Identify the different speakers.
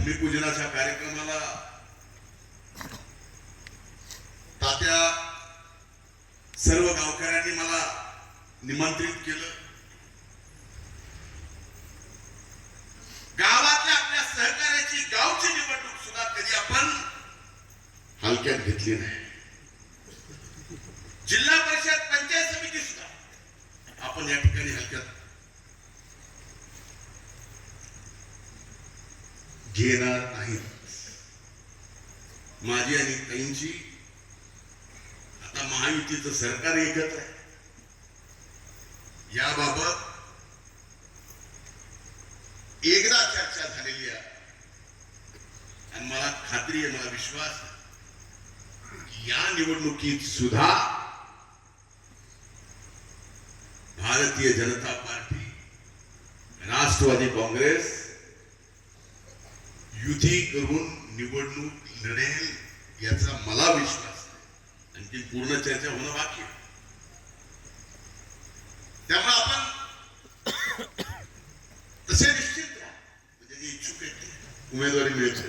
Speaker 1: भूमिपूजनाच्या कार्यक्रमाला तात्या सर्व गावकऱ्यांनी मला निमंत्रित केलं. गावातल्या आपल्या सहकार्याची गावची निवडणूक सुद्धा कधी आपण हलक्यात घेतली नाही. जिल्हा परिषद पंचायत समिती सुद्धा आपण या ठिकाणी हलक्यात घेणार नाहीत. माझी आणि त्यांची आता महायुतीचं सरकार एकत्र आहे. याबाबत एकदा चर्चा झालेली आहे. आणि मला खात्री आहे मला विश्वास आहे की या निवडणुकीत सुद्धा भारतीय जनता पार्टी राष्ट्रवादी काँग्रेस युती करून निवडणूक लढेल याचा मला विश्वास आहे आणखी पूर्ण चर्चा होणं बाकी आहे. त्यामुळे आपण तसे निश्चित राहा. म्हणजे इच्छुक आहेत उमेदवारी मिळते